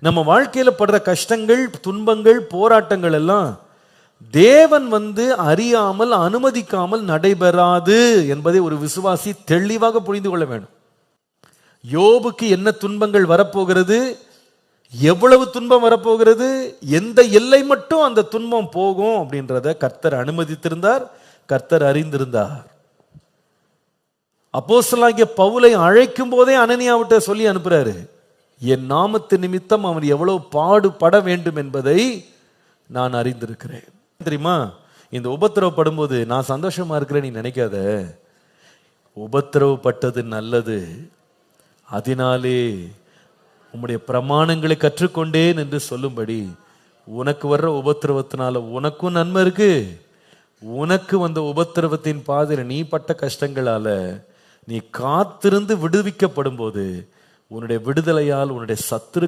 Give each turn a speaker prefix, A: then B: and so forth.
A: நம்ம வாழ்க்கையில் படுற கஷ்டங்கள் துன்பங்கள் போராட்டங்கள் எல்லாம் தேவன் வந்து அறியாமல் அனுமதிக்காமல் நடைபெறாது என்பதை ஒரு விசுவாசி தெளிவாக புரிந்து கொள்ள வேண்டும். யோபுக்கு என்ன துன்பங்கள் வரப்போகிறது? எவ்வளவு துன்பம் வரப்போகிறது? எந்த எல்லை மட்டும் அந்த துன்பம் போகும் அப்படின்றத கர்த்தர் அனுமதித்திருந்தார் கர்த்தர் அறிந்திருந்தார். அப்போஸ்தலனாகிய பவுலை அழைக்கும் போதே அனனியாவிட்ட சொல்லி அனுப்புறாரு. என் நாமத்து நிமித்தம் அவன் எவ்வளவு பாடுபட வேண்டும் என்பதை நான் அறிந்திருக்கிறேன். தெரியுமா? இந்த உபத்திரவப்படும் போது நான் சந்தோஷமா இருக்கிறேன் நீ நினைக்காத. உபத்திரவப்பட்டது நல்லது. அதனாலே உம்முடைய பிரமாணங்களை கற்றுக்கொண்டேன் என்று சொல்லும்படி உனக்கு வர்ற உபத்திரவத்தினால உனக்கும் நன்மை இருக்கு. உனக்கு வந்த உபத்திரவத்தின் பாதையில் நீ பட்ட கஷ்டங்களால நீ காத்திருந்து விடுவிக்கப்படும் போது உன்னுடைய விடுதலையால் உன்னுடைய சத்துரு